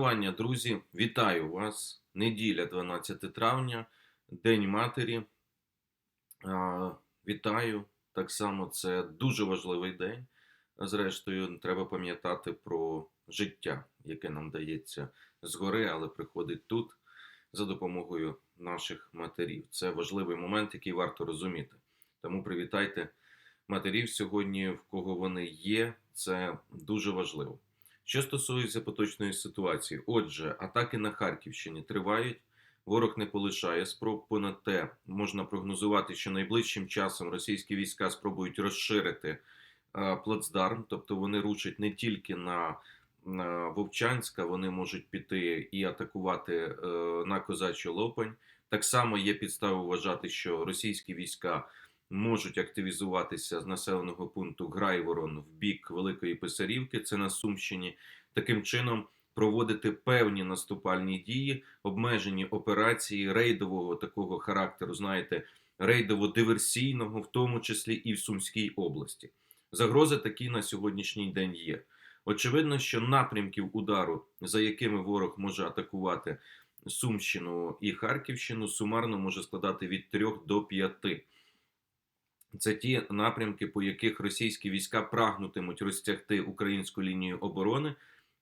Шанування, друзі, вітаю вас. Неділя, 12 травня, День Матері. Вітаю. Так само це дуже важливий день. Зрештою, треба пам'ятати про життя, яке нам дається згори, але приходить тут за допомогою наших матерів. Це важливий момент, який варто розуміти. Тому привітайте матерів сьогодні, в кого вони є. Це дуже важливо. Що стосується поточної ситуації, отже, атаки на Харківщині тривають. Ворог не полишає спроб. Понад те можна прогнозувати, що найближчим часом російські війська спробують розширити е, плацдарм, тобто вони рушать не тільки на, на Вовчанська, вони можуть піти і атакувати е, на Козачу Лопань. Так само є підстави вважати, що російські війська можуть активізуватися з населеного пункту Грайворон в бік Великої Писарівки, це на Сумщині. Таким чином проводити певні наступальні дії, обмежені операції рейдового такого характеру, знаєте, рейдово-диверсійного, в тому числі і в Сумській області. Загрози такі на сьогоднішній день є. Очевидно, що напрямків удару, за якими ворог може атакувати Сумщину і Харківщину, сумарно може складати від 3 до 5. Це ті напрямки, по яких російські війська прагнутимуть розтягти українську лінію оборони.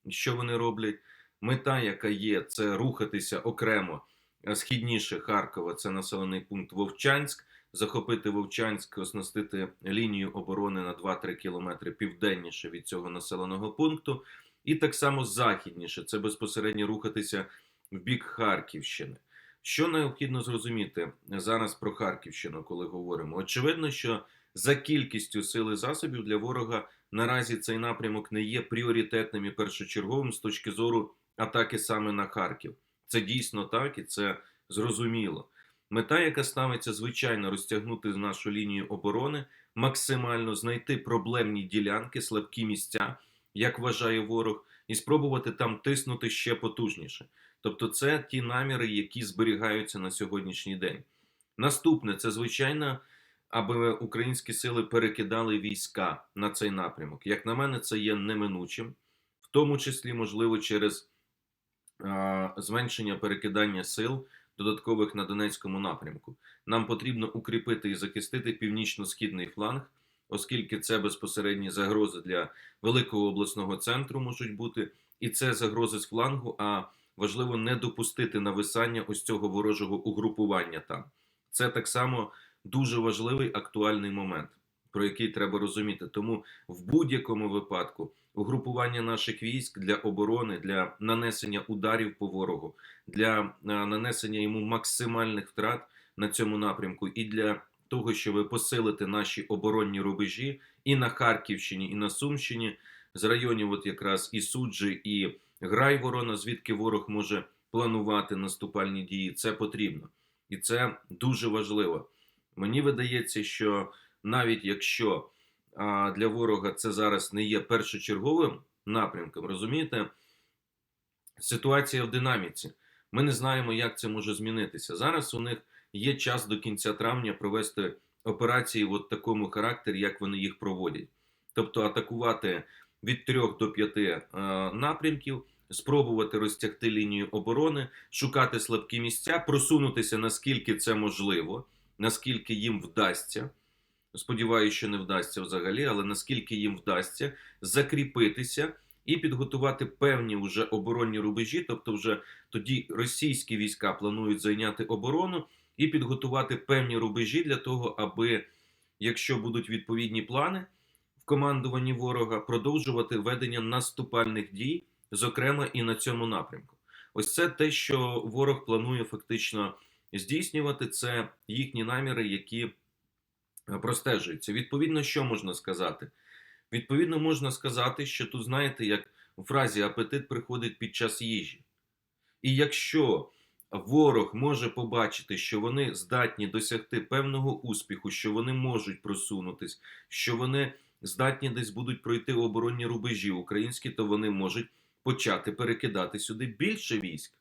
Що вони роблять? Мета, яка є, це рухатися окремо східніше Харкова, це населений пункт Вовчанськ, захопити Вовчанськ, оснастити лінію оборони на 2-3 кілометри південніше від цього населеного пункту, і так само західніше це безпосередньо рухатися в бік Харківщини. Що необхідно зрозуміти зараз про Харківщину, коли говоримо? Очевидно, що за кількістю сили засобів для ворога наразі цей напрямок не є пріоритетним і першочерговим з точки зору атаки саме на Харків. Це дійсно так і це зрозуміло. Мета, яка ставиться, звичайно, розтягнути нашу лінію оборони, максимально знайти проблемні ділянки, слабкі місця, як вважає ворог, і спробувати там тиснути ще потужніше. Тобто, це ті наміри, які зберігаються на сьогоднішній день. Наступне це звичайно, аби українські сили перекидали війська на цей напрямок. Як на мене, це є неминучим, в тому числі, можливо, через а, зменшення перекидання сил додаткових на Донецькому напрямку. Нам потрібно укріпити і захистити північно-східний фланг, оскільки це безпосередні загрози для великого обласного центру можуть бути, і це загрози з флангу. а важливо не допустити нависання ось цього ворожого угрупування там. Це так само дуже важливий актуальний момент, про який треба розуміти. Тому в будь-якому випадку угрупування наших військ для оборони, для нанесення ударів по ворогу, для е, нанесення йому максимальних втрат на цьому напрямку і для того, щоб посилити наші оборонні рубежі і на Харківщині, і на Сумщині з районів, от якраз і суджі, і Грай ворона, звідки ворог може планувати наступальні дії. Це потрібно. І це дуже важливо. Мені видається, що навіть якщо для ворога це зараз не є першочерговим напрямком, розумієте, ситуація в динаміці. Ми не знаємо, як це може змінитися. Зараз у них є час до кінця травня провести операції в такому характері, як вони їх проводять. Тобто атакувати від 3 до 5 е, напрямків, спробувати розтягти лінію оборони, шукати слабкі місця, просунутися наскільки це можливо, наскільки їм вдасться. Сподіваюся, що не вдасться взагалі, але наскільки їм вдасться закріпитися і підготувати певні вже оборонні рубежі, тобто, вже тоді російські війська планують зайняти оборону і підготувати певні рубежі для того, аби, якщо будуть відповідні плани командуванні ворога продовжувати ведення наступальних дій, зокрема і на цьому напрямку. Ось це те, що ворог планує фактично здійснювати. Це їхні наміри, які е, простежуються. Відповідно, що можна сказати? Відповідно, можна сказати, що тут, знаєте, як у фразі апетит приходить під час їжі. І якщо ворог може побачити, що вони здатні досягти певного успіху, що вони можуть просунутись, що вони здатні десь будуть пройти оборонні рубежі українські, то вони можуть почати перекидати сюди більше військ.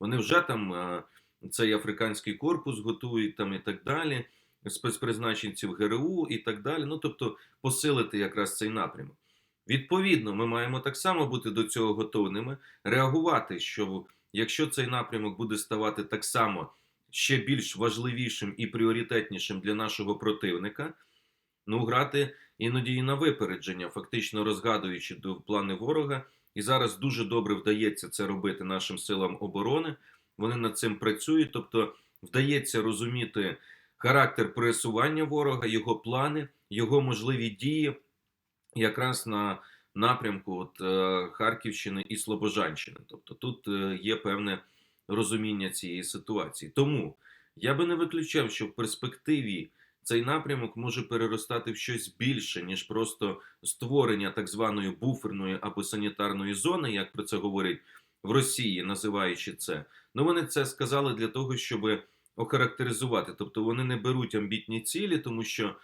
Вони вже там цей африканський корпус готують там і так далі, спецпризначенців ГРУ і так далі. Ну тобто посилити якраз цей напрямок. Відповідно, ми маємо так само бути до цього готовними, реагувати, що якщо цей напрямок буде ставати так само ще більш важливішим і пріоритетнішим для нашого противника, ну грати іноді і на випередження, фактично розгадуючи до плани ворога. І зараз дуже добре вдається це робити нашим силам оборони. Вони над цим працюють, тобто вдається розуміти характер пересування ворога, його плани, його можливі дії якраз на напрямку от, е, Харківщини і Слобожанщини. Тобто тут е, є певне розуміння цієї ситуації. Тому я би не виключав, що в перспективі цей напрямок може переростати в щось більше, ніж просто створення так званої буферної або санітарної зони, як про це говорять в Росії, називаючи це. Ну вони це сказали для того, щоб охарактеризувати. Тобто вони не беруть амбітні цілі, тому що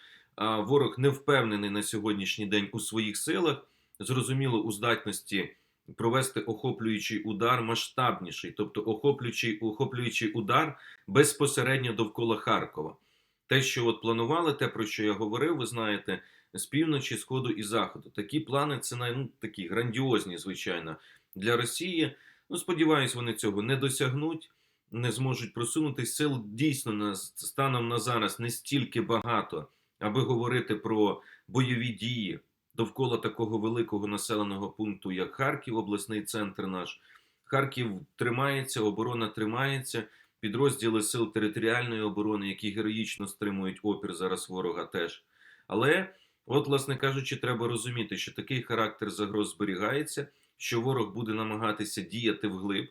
ворог не впевнений на сьогоднішній день у своїх силах, зрозуміло, у здатності провести охоплюючий удар масштабніший, тобто охоплюючий, охоплюючий удар безпосередньо довкола Харкова. Те, що от планували, те, про що я говорив, ви знаєте, з півночі, сходу і заходу. Такі плани це ну, такі грандіозні, звичайно, для Росії. Ну, сподіваюсь, вони цього не досягнуть, не зможуть просунутися. Сил дійсно на станом на зараз не стільки багато, аби говорити про бойові дії довкола такого великого населеного пункту, як Харків, обласний центр наш. Харків тримається, оборона тримається. Підрозділи сил територіальної оборони, які героїчно стримують опір зараз ворога, теж. Але, от, власне кажучи, треба розуміти, що такий характер загроз зберігається, що ворог буде намагатися діяти вглиб.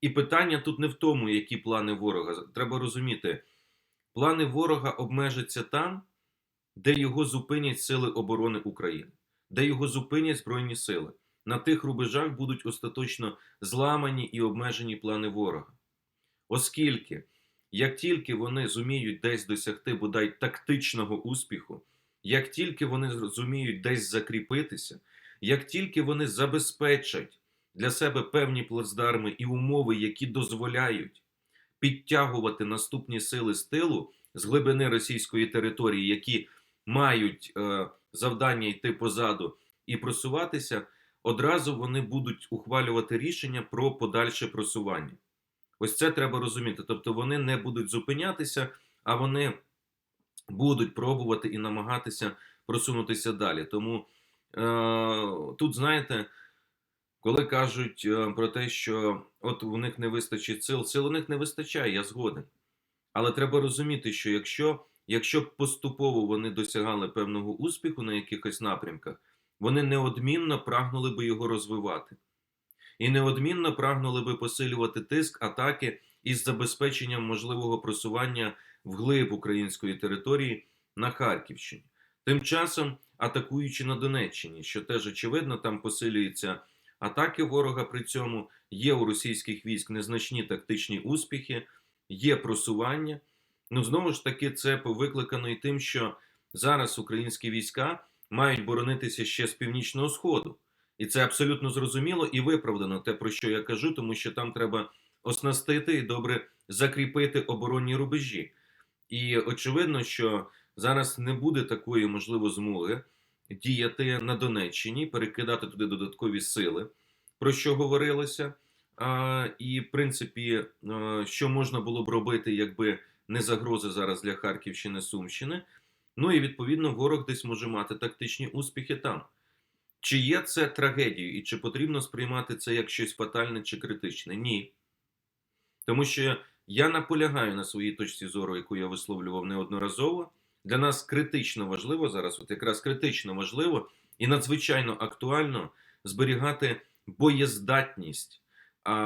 І питання тут не в тому, які плани ворога. Треба розуміти, плани ворога обмежаться там, де його зупинять Сили оборони України, де його зупинять Збройні сили. На тих рубежах будуть остаточно зламані і обмежені плани ворога. Оскільки, як тільки вони зуміють десь досягти бодай тактичного успіху, як тільки вони зуміють десь закріпитися, як тільки вони забезпечать для себе певні плацдарми і умови, які дозволяють підтягувати наступні сили з тилу з глибини російської території, які мають е, завдання йти позаду і просуватися, одразу вони будуть ухвалювати рішення про подальше просування. Ось це треба розуміти. Тобто вони не будуть зупинятися, а вони будуть пробувати і намагатися просунутися далі. Тому е, тут, знаєте, коли кажуть е, про те, що от у них не вистачить сил, сил у них не вистачає, я згоден. Але треба розуміти, що якщо, якщо поступово вони досягали певного успіху на якихось напрямках, вони неодмінно прагнули би його розвивати. І неодмінно прагнули би посилювати тиск атаки із забезпеченням можливого просування вглиб української території на Харківщині. Тим часом, атакуючи на Донеччині, що теж очевидно, там посилюються атаки ворога. При цьому є у російських військ незначні тактичні успіхи, є просування. Ну знову ж таки, це викликано і тим, що зараз українські війська мають боронитися ще з північного сходу. І це абсолютно зрозуміло і виправдано те, про що я кажу, тому що там треба оснастити і добре закріпити оборонні рубежі. І очевидно, що зараз не буде такої можливо змоги діяти на Донеччині, перекидати туди додаткові сили, про що говорилося. І, в принципі, що можна було б робити, якби не загрози зараз для Харківщини, Сумщини. Ну і відповідно ворог десь може мати тактичні успіхи там. Чи є це трагедією, і чи потрібно сприймати це як щось фатальне чи критичне? Ні. Тому що я наполягаю на своїй точці зору, яку я висловлював неодноразово. Для нас критично важливо зараз, от якраз критично важливо і надзвичайно актуально зберігати боєздатність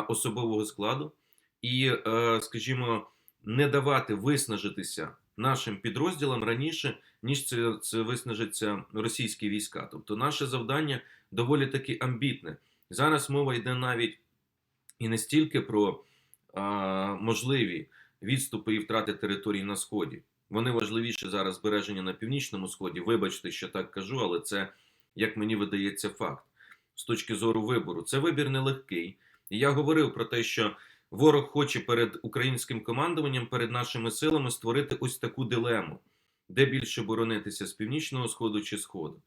особового складу і, е, скажімо, не давати виснажитися нашим підрозділам раніше, ніж це, це виснажаться російські війська. Тобто, наше завдання доволі таки амбітне. Зараз мова йде навіть і не стільки про а, можливі відступи і втрати територій на сході. Вони важливіші зараз збереження на північному сході. Вибачте, що так кажу, але це, як мені видається, факт з точки зору вибору. Це вибір нелегкий. І я говорив про те, що ворог хоче перед українським командуванням, перед нашими силами створити ось таку дилему, де більше боронитися з північного сходу чи сходу.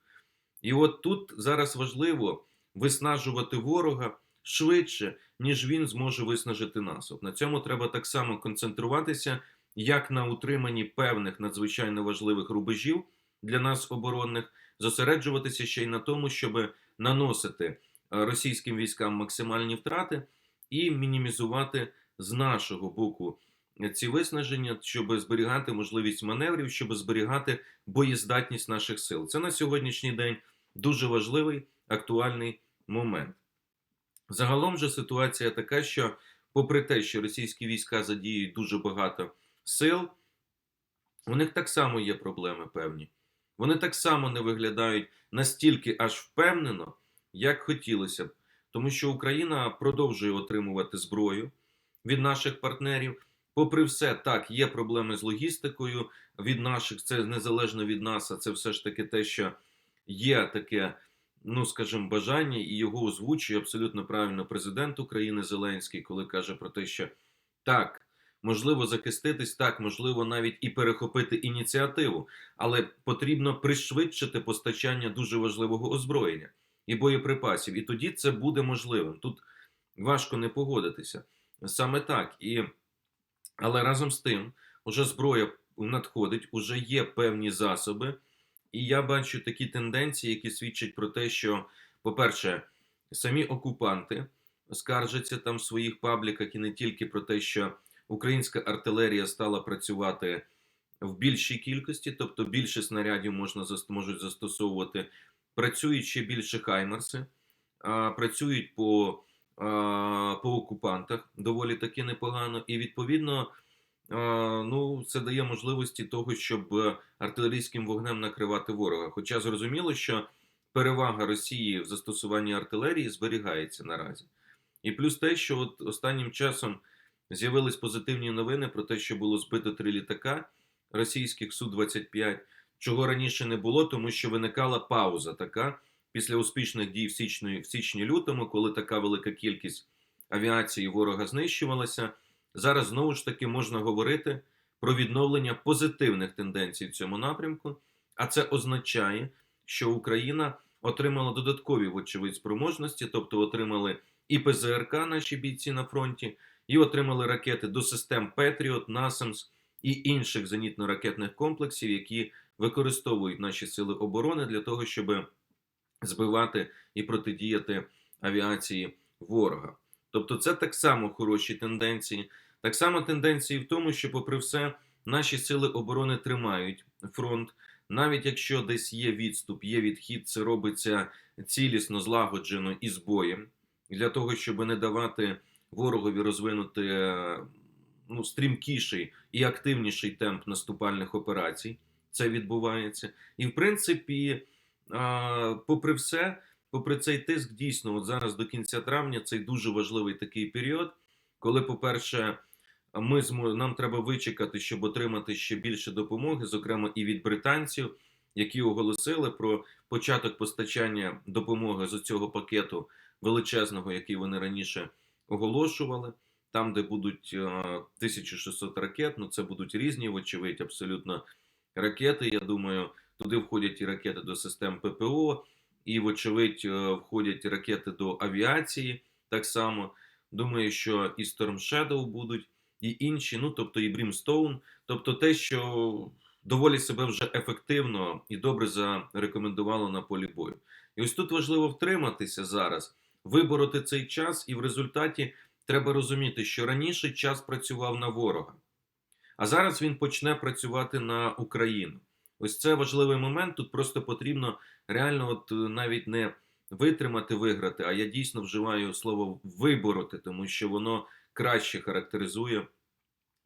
І от тут зараз важливо виснажувати ворога швидше, ніж він зможе виснажити нас. От на цьому треба так само концентруватися, як на утриманні певних надзвичайно важливих рубежів для нас оборонних, зосереджуватися ще й на тому, щоб наносити е, російським військам максимальні втрати і мінімізувати з нашого боку ці виснаження, щоб зберігати можливість маневрів, щоб зберігати боєздатність наших сил. Це на сьогоднішній день дуже важливий актуальний момент. Загалом же ситуація така, що, попри те, що російські війська задіють дуже багато сил, у них так само є проблеми певні. Вони так само не виглядають настільки аж впевнено, як хотілося б. Тому що Україна продовжує отримувати зброю від наших партнерів. Попри все, так, є проблеми з логістикою від наших, це незалежно від нас, а це все ж таки те, що є таке, ну скажімо, бажання, і його озвучує абсолютно правильно президент України Зеленський, коли каже про те, що так, можливо захиститись, так, можливо, навіть і перехопити ініціативу, але потрібно пришвидшити постачання дуже важливого озброєння і боєприпасів. І тоді це буде можливим. Тут важко не погодитися. Саме так. І... Але разом з тим, уже зброя надходить, уже є певні засоби. І я бачу такі тенденції, які свідчать про те, що, по-перше, самі окупанти скаржаться там в своїх пабліках і не тільки про те, що українська артилерія стала працювати в більшій кількості, тобто більше снарядів можна можуть застосовувати. Працюють ще більше хаймерси, працюють по по окупантах доволі таки непогано, і відповідно ну, це дає можливості того, щоб артилерійським вогнем накривати ворога. Хоча зрозуміло, що перевага Росії в застосуванні артилерії зберігається наразі. І плюс те, що от останнім часом з'явились позитивні новини про те, що було збито три літака російських Су-25, чого раніше не було, тому що виникала пауза така після успішних дій в січні, в січні-лютому, коли така велика кількість авіації ворога знищувалася. Зараз знову ж таки можна говорити про відновлення позитивних тенденцій в цьому напрямку, а це означає, що Україна отримала додаткові, вочевидь, спроможності, тобто отримали і ПЗРК, наші бійці на фронті, і отримали ракети до систем Петріот, Насамс і інших зенітно-ракетних комплексів, які використовують наші сили оборони для того, щоб збивати і протидіяти авіації ворога. Тобто, це так само хороші тенденції. Так само тенденції в тому, що, попри все, наші сили оборони тримають фронт. Навіть якщо десь є відступ, є відхід, це робиться цілісно, злагоджено і з боєм, для того, щоб не давати ворогові розвинути ну, стрімкіший і активніший темп наступальних операцій. Це відбувається. І в принципі, попри все, попри цей тиск, дійсно, от зараз до кінця травня цей дуже важливий такий період, коли, по-перше, ми нам треба вичекати, щоб отримати ще більше допомоги, зокрема і від британців, які оголосили про початок постачання допомоги з цього пакету величезного, який вони раніше оголошували. Там, де будуть 1600 ракет, ну це будуть різні, вочевидь, абсолютно ракети. Я думаю, туди входять і ракети до систем ППО, і, вочевидь, входять ракети до авіації. Так само думаю, що і Storm Shadow будуть і інші, ну тобто і Brimstone, тобто те, що доволі себе вже ефективно і добре зарекомендувало на полі бою. І ось тут важливо втриматися зараз, вибороти цей час, і в результаті треба розуміти, що раніше час працював на ворога, а зараз він почне працювати на Україну. Ось це важливий момент. Тут просто потрібно реально, от навіть не витримати, виграти, а я дійсно вживаю слово вибороти, тому що воно краще характеризує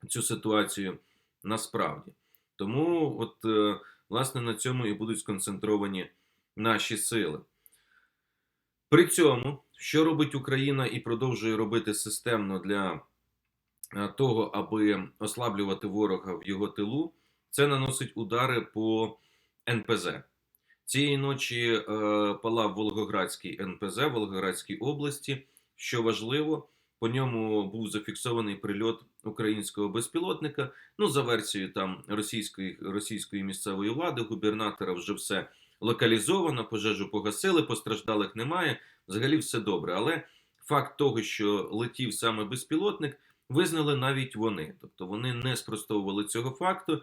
цю ситуацію насправді. Тому, от, е, власне, на цьому і будуть сконцентровані наші сили. При цьому, що робить Україна і продовжує робити системно для е, того, аби ослаблювати ворога в його тилу, це наносить удари по НПЗ. Цієї ночі е, палав Волгоградський НПЗ Волгоградській області. Що важливо, по ньому був зафіксований прильот українського безпілотника. Ну, за версією там російської російської місцевої влади, губернатора вже все локалізовано, пожежу погасили, постраждалих немає. Взагалі все добре. Але факт того, що летів саме безпілотник, визнали навіть вони. Тобто вони не спростовували цього факту.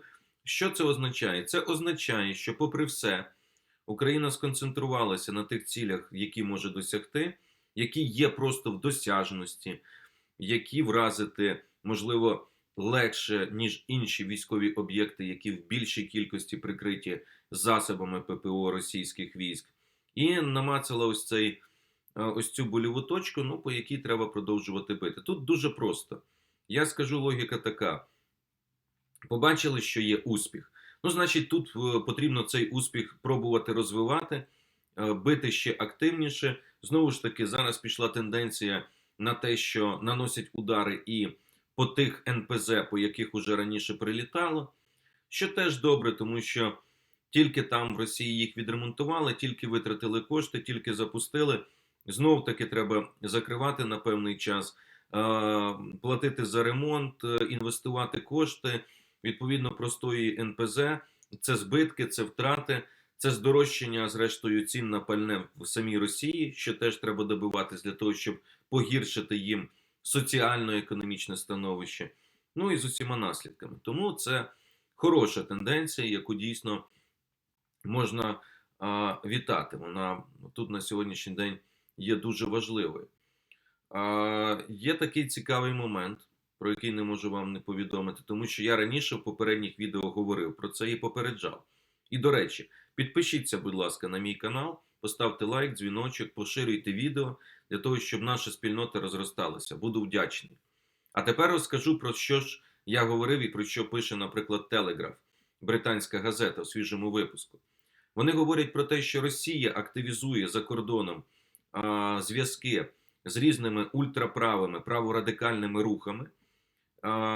Що це означає? Це означає, що, попри все, Україна сконцентрувалася на тих цілях, які може досягти, які є просто в досяжності, які вразити можливо легше, ніж інші військові об'єкти, які в більшій кількості прикриті засобами ППО російських військ, і намацала ось цей е, ось цю больову точку, ну по якій треба продовжувати бити. Тут дуже просто. Я скажу логіка така: побачили, що є успіх. Ну, значить, тут е, потрібно цей успіх пробувати розвивати, е, бити ще активніше. Знову ж таки, зараз пішла тенденція на те, що наносять удари і по тих НПЗ, по яких уже раніше прилітало, що теж добре, тому що тільки там в Росії їх відремонтували, тільки витратили кошти, тільки запустили. Знов таки треба закривати на певний час, е, платити за ремонт, інвестувати кошти. Відповідно, простої НПЗ це збитки, це втрати, це здорожчання, зрештою, цін на пальне в самій Росії, що теж треба добиватись для того, щоб погіршити їм соціально-економічне становище. Ну і з усіма наслідками. Тому це хороша тенденція, яку дійсно можна а, вітати. Вона тут на сьогоднішній день є дуже важливою. А, є такий цікавий момент, про який не можу вам не повідомити, тому що я раніше в попередніх відео говорив про це і попереджав. І до речі, підпишіться, будь ласка, на мій канал, поставте лайк, дзвіночок, поширюйте відео для того, щоб наша спільнота розросталася. Буду вдячний. А тепер розкажу про що ж я говорив і про що пише, наприклад, Телеграф, британська газета у свіжому випуску. Вони говорять про те, що Росія активізує за кордоном зв'язки з різними ультраправими праворадикальними рухами,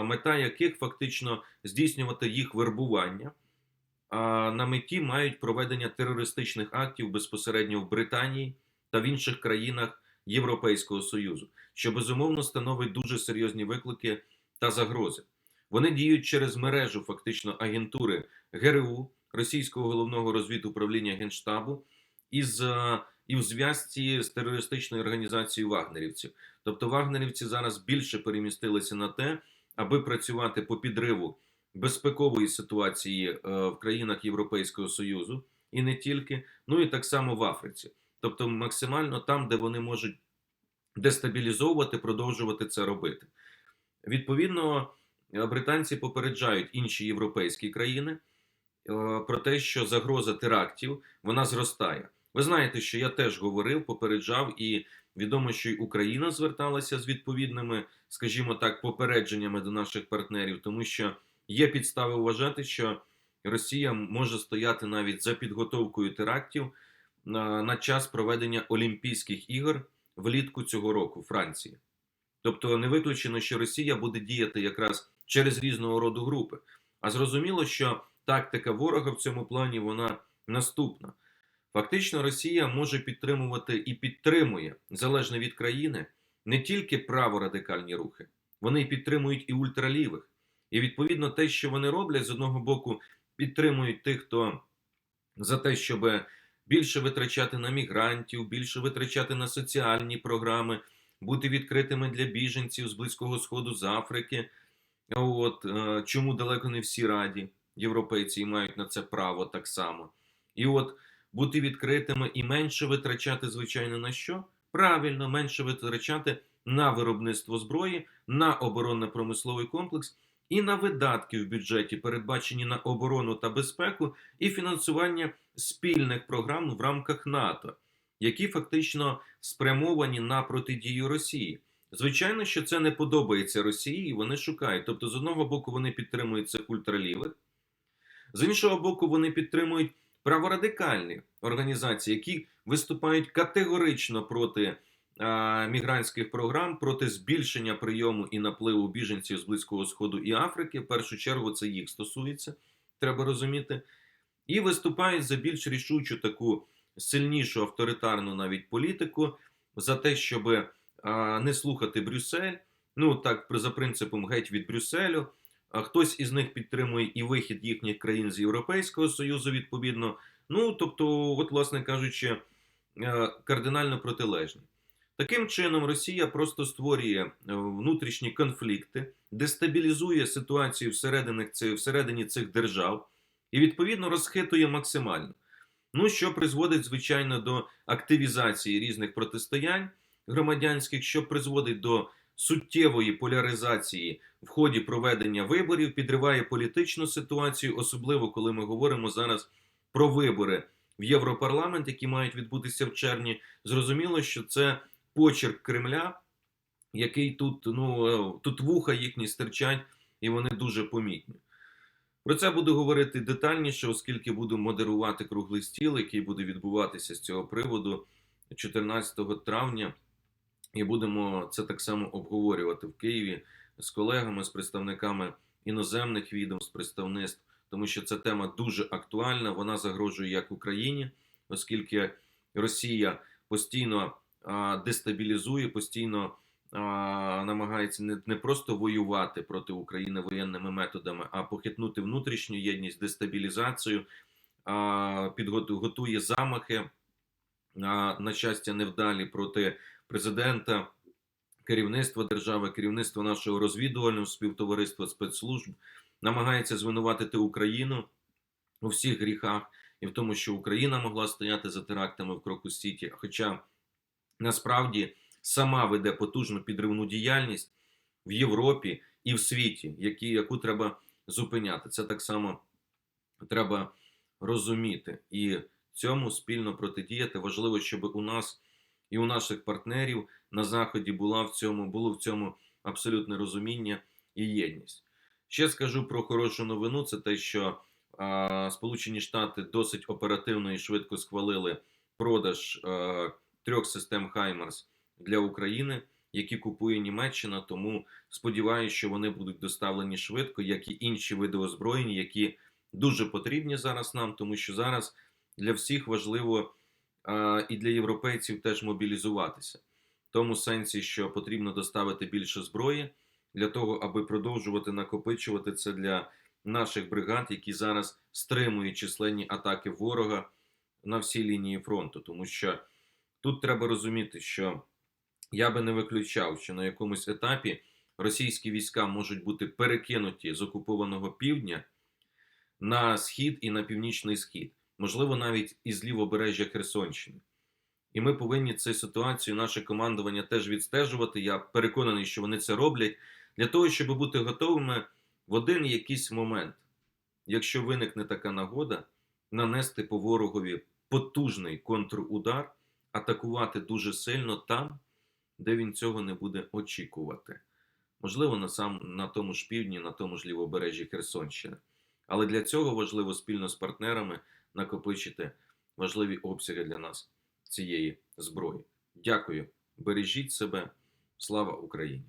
мета яких фактично здійснювати їх вербування. А на меті мають проведення терористичних актів безпосередньо в Британії та в інших країнах Європейського Союзу, що безумовно становить дуже серйозні виклики та загрози. Вони діють через мережу фактично агентури ГРУ, Російського головного розвідуправління Генштабу, із е, і в зв'язці з терористичною організацією вагнерівців. Тобто вагнерівці зараз більше перемістилися на те, аби працювати по підриву безпекової ситуації е, в країнах Європейського Союзу і не тільки, ну і так само в Африці. Тобто, максимально там, де вони можуть дестабілізовувати, продовжувати це робити. Відповідно, е, британці попереджають інші європейські країни е, про те, що загроза терактів вона зростає. Ви знаєте, що я теж говорив, попереджав, і відомо, що й Україна зверталася з відповідними, скажімо так, попередженнями до наших партнерів, тому що є підстави вважати, що Росія може стояти навіть за підготовкою терактів на, час проведення Олімпійських ігор влітку цього року в Франції. Тобто не виключено, що Росія буде діяти якраз через різного роду групи. А зрозуміло, що тактика ворога в цьому плані вона наступна. Фактично, Росія може підтримувати і підтримує залежно від країни не тільки праворадикальні рухи, вони підтримують і ультралівих. І відповідно те, що вони роблять, з одного боку, підтримують тих, хто за те, щоб більше витрачати на мігрантів, більше витрачати на соціальні програми, бути відкритими для біженців з Близького Сходу, з Африки. От е, чому далеко не всі раді європейці і мають на це право так само. І от бути відкритими і менше витрачати, звичайно, на що? Правильно, менше витрачати на виробництво зброї, на оборонно-промисловий комплекс і на видатки в бюджеті, передбачені на оборону та безпеку, і фінансування спільних програм в рамках НАТО, які фактично спрямовані на протидію Росії. Звичайно, що це не подобається Росії, і вони шукають. Тобто, з одного боку, вони підтримують цих ультралівих, з іншого боку, вони підтримують праворадикальні організації, які виступають категорично проти а, мігрантських програм, проти збільшення прийому і напливу біженців з Близького Сходу і Африки. В першу чергу це їх стосується, треба розуміти, і виступають за більш рішучу таку сильнішу авторитарну навіть політику, за те, щоб а, не слухати Брюссель. Ну так, за принципом геть від Брюсселю. А хтось із них підтримує і вихід їхніх країн з Європейського Союзу, відповідно, Ну, тобто, от, власне кажучи, е, кардинально протилежні. Таким чином, Росія просто створює е, внутрішні конфлікти, дестабілізує ситуацію всередині всередині цих держав і, відповідно, розхитує максимально. Ну, що призводить, звичайно, до активізації різних протистоянь громадянських, що призводить до суттєвої поляризації в ході проведення виборів, підриває політичну ситуацію, особливо коли ми говоримо зараз про вибори в Європарламент, які мають відбутися в червні. Зрозуміло, що це почерк Кремля, який тут, ну, е, тут вуха їхні стирчать, і вони дуже помітні. Про це буду говорити детальніше, оскільки буду модерувати круглий стіл, який буде відбуватися з цього приводу 14 травня. І будемо це так само обговорювати в Києві з колегами, з представниками іноземних відомств, представництв, тому що ця тема дуже актуальна. Вона загрожує як Україні, оскільки Росія постійно дестабілізує, постійно намагається не, не просто воювати проти України воєнними методами, а похитнути внутрішню єдність, дестабілізацію, підготує замахи, на щастя, невдалі проти президента, керівництва держави, керівництва нашого розвідувального співтовариства спецслужб намагається звинуватити Україну у всіх гріхах і в тому, що Україна могла стояти за терактами в Крокус Сіті, хоча насправді сама веде потужну підривну діяльність в Європі і в світі, які, яку треба зупиняти. Це так само треба розуміти і цьому спільно протидіяти. Важливо, щоб у нас і у наших партнерів на заході була в цьому було в цьому абсолютне розуміння і єдність. Ще скажу про хорошу новину: це те, що а, Сполучені Штати досить оперативно і швидко схвалили продаж а, трьох систем Хаймарс для України, які купує Німеччина. Тому сподіваюся, що вони будуть доставлені швидко, як і інші види озброєння, які дуже потрібні зараз нам, тому що зараз для всіх важливо і для європейців теж мобілізуватися, в тому сенсі, що потрібно доставити більше зброї для того, аби продовжувати накопичувати це для наших бригад, які зараз стримують численні атаки ворога на всій лінії фронту. Тому що тут треба розуміти, що я би не виключав, що на якомусь етапі російські війська можуть бути перекинуті з окупованого півдня на схід і на північний схід, можливо, навіть із лівобережжя Херсонщини. І ми повинні цю ситуацію, наше командування теж відстежувати. Я переконаний, що вони це роблять для того, щоб бути готовими в один якийсь момент, якщо виникне така нагода, нанести по ворогові потужний контрудар, атакувати дуже сильно там, де він цього не буде очікувати. Можливо, на сам на тому ж півдні, на тому ж лівобережжі Херсонщини. Але для цього важливо спільно з партнерами накопичити важливі обсяги для нас цієї зброї. Дякую, бережіть себе, слава Україні!